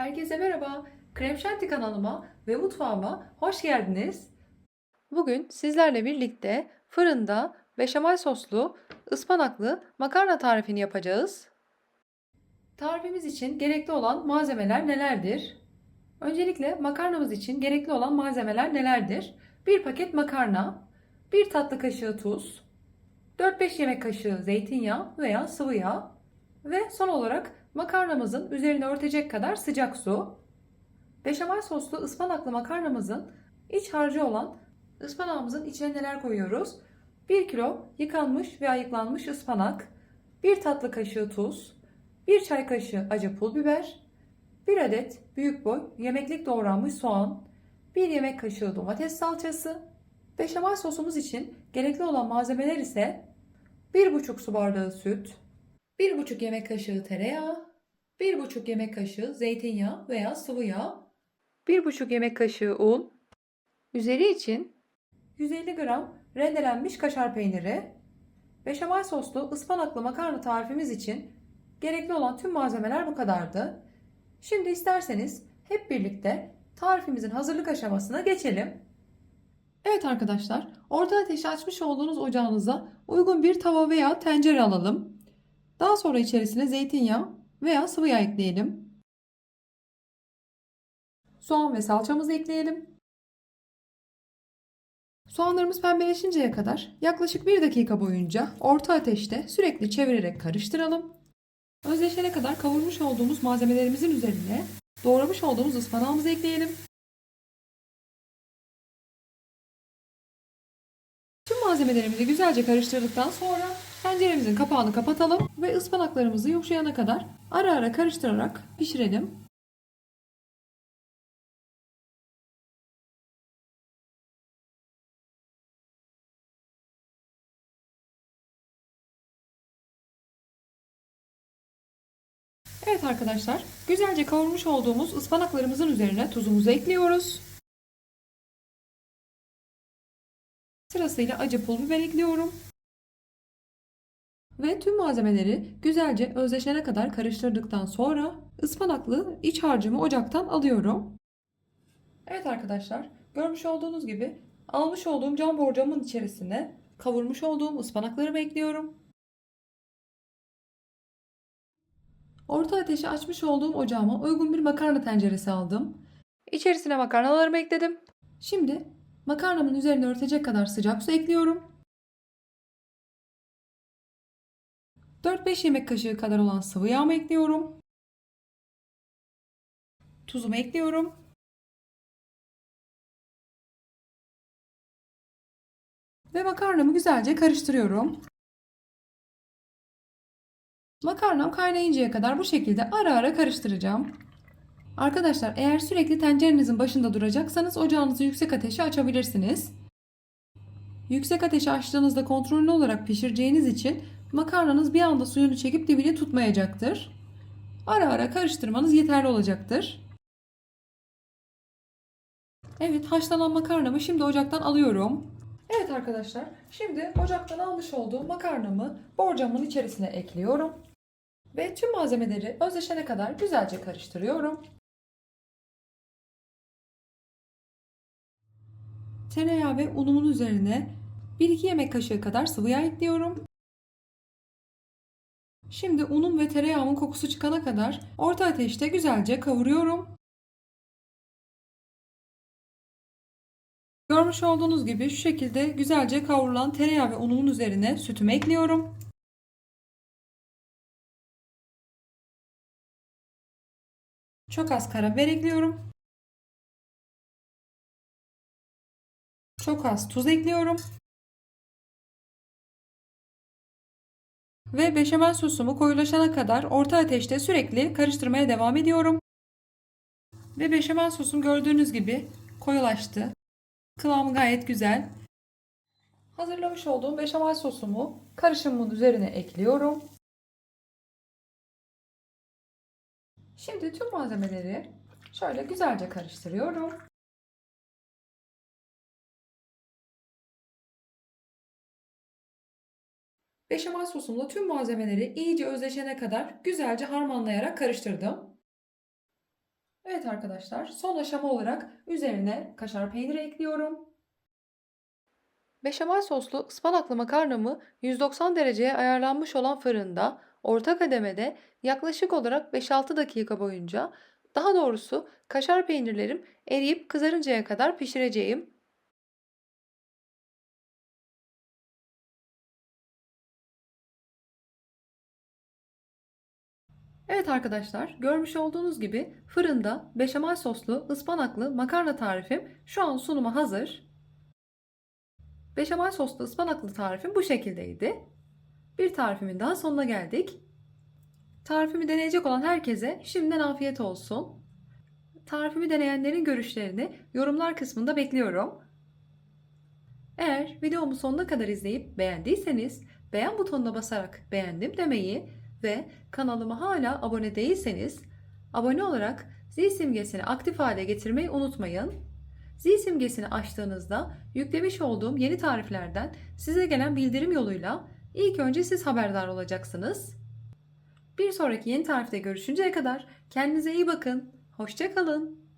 Herkese merhaba. Krem Şanti kanalıma ve mutfağıma hoş geldiniz. Bugün sizlerle birlikte fırında beşamel soslu ıspanaklı makarna tarifini yapacağız. Tarifimiz için gerekli olan malzemeler nelerdir? Öncelikle makarnamız için gerekli olan malzemeler nelerdir? 1 paket makarna, 1 tatlı kaşığı tuz, 4-5 yemek kaşığı zeytinyağı veya sıvı yağ ve son olarak makarnamızın üzerine örtecek kadar sıcak su. Beşamel soslu ıspanaklı makarnamızın iç harcı olan ıspanağımızın içine neler koyuyoruz? 1 kilo yıkanmış ve ayıklanmış ıspanak, 1 tatlı kaşığı tuz, 1 çay kaşığı acı pul biber, 1 adet büyük boy yemeklik doğranmış soğan, 1 yemek kaşığı domates salçası. Beşamel sosumuz için gerekli olan malzemeler ise 1,5 su bardağı süt, 1,5 yemek kaşığı tereyağı, 1,5 yemek kaşığı zeytinyağı veya sıvı yağ, 1,5 yemek kaşığı un, üzeri için 150 gram rendelenmiş kaşar peyniri, beşamel soslu ıspanaklı makarna tarifimiz için gerekli olan tüm malzemeler bu kadardı. Şimdi isterseniz hep birlikte tarifimizin hazırlık aşamasına geçelim. Evet arkadaşlar, orta ateşi açmış olduğunuz ocağınıza uygun bir tava veya tencere alalım. Daha sonra içerisine zeytinyağı veya sıvı yağ ekleyelim. Soğan ve salçamızı ekleyelim. Soğanlarımız pembeleşinceye kadar yaklaşık 1 dakika boyunca orta ateşte sürekli çevirerek karıştıralım. Özleşene kadar kavurmuş olduğumuz malzemelerimizin üzerine doğramış olduğumuz ıspanağımızı ekleyelim. Tüm malzemelerimizi güzelce karıştırdıktan sonra tenceremizin kapağını kapatalım ve ıspanaklarımızı yumuşayana kadar ara ara karıştırarak pişirelim. Evet arkadaşlar, güzelce kavurmuş olduğumuz ıspanaklarımızın üzerine tuzumuzu ekliyoruz. Sırasıyla acı pul biber ekliyorum. Ve tüm malzemeleri güzelce özleşene kadar karıştırdıktan sonra ıspanaklı iç harcımı ocaktan alıyorum. Evet arkadaşlar, görmüş olduğunuz gibi almış olduğum cam borcamın içerisine kavurmuş olduğum ıspanaklarımı ekliyorum. Orta ateşi açmış olduğum ocağıma uygun bir makarna tenceresi aldım. İçerisine makarnalarımı ekledim. Şimdi makarnamın üzerine örtecek kadar sıcak su ekliyorum. 4-5 yemek kaşığı kadar olan sıvı yağımı ekliyorum. Tuzumu ekliyorum. Ve makarnamı güzelce karıştırıyorum. Makarnam kaynayıncaya kadar bu şekilde ara ara karıştıracağım. Arkadaşlar eğer sürekli tencerenizin başında duracaksanız ocağınızı yüksek ateşe açabilirsiniz. Yüksek ateşe açtığınızda kontrollü olarak pişireceğiniz için makarnanız bir anda suyunu çekip dibini tutmayacaktır. Ara ara karıştırmanız yeterli olacaktır. Evet haşlanan makarnamı şimdi ocaktan alıyorum. Evet arkadaşlar şimdi ocaktan almış olduğum makarnamı borcamın içerisine ekliyorum. Ve tüm malzemeleri özleşene kadar güzelce karıştırıyorum. Tereyağı ve unumun üzerine 1-2 yemek kaşığı kadar sıvı yağ ekliyorum. Şimdi unum ve tereyağımın kokusu çıkana kadar orta ateşte güzelce kavuruyorum. Görmüş olduğunuz gibi şu şekilde güzelce kavrulan tereyağı ve unumun üzerine sütümü ekliyorum. Çok az karabiber ekliyorum. Çok az tuz ekliyorum. Ve beşamel sosumu koyulaşana kadar orta ateşte sürekli karıştırmaya devam ediyorum. Ve beşamel sosum gördüğünüz gibi koyulaştı. Kıvamı gayet güzel. Hazırlamış olduğum beşamel sosumu karışımın üzerine ekliyorum. Şimdi tüm malzemeleri şöyle güzelce karıştırıyorum. Beşamel sosumla tüm malzemeleri iyice özleşene kadar güzelce harmanlayarak karıştırdım. Evet arkadaşlar, son aşama olarak üzerine kaşar peyniri ekliyorum. Beşamel soslu ıspanaklı makarnamı 190 dereceye ayarlanmış olan fırında orta kademede yaklaşık olarak 5-6 dakika boyunca daha doğrusu kaşar peynirlerim eriyip kızarıncaya kadar pişireceğim. Evet arkadaşlar, görmüş olduğunuz gibi fırında beşamel soslu ıspanaklı makarna tarifim şu an sunuma hazır. Beşamel soslu ıspanaklı tarifim bu şekildeydi. Bir tarifimin daha sonuna geldik. Tarifimi deneyecek olan herkese şimdiden afiyet olsun. Tarifimi deneyenlerin görüşlerini yorumlar kısmında bekliyorum. Eğer videomu sonuna kadar izleyip beğendiyseniz beğen butonuna basarak beğendim demeyi ve kanalıma hala abone değilseniz abone olarak zil simgesini aktif hale getirmeyi unutmayın. Zil simgesini açtığınızda yüklemiş olduğum yeni tariflerden size gelen bildirim yoluyla ilk önce siz haberdar olacaksınız. Bir sonraki yeni tarifte görüşünceye kadar kendinize iyi bakın. Hoşçakalın.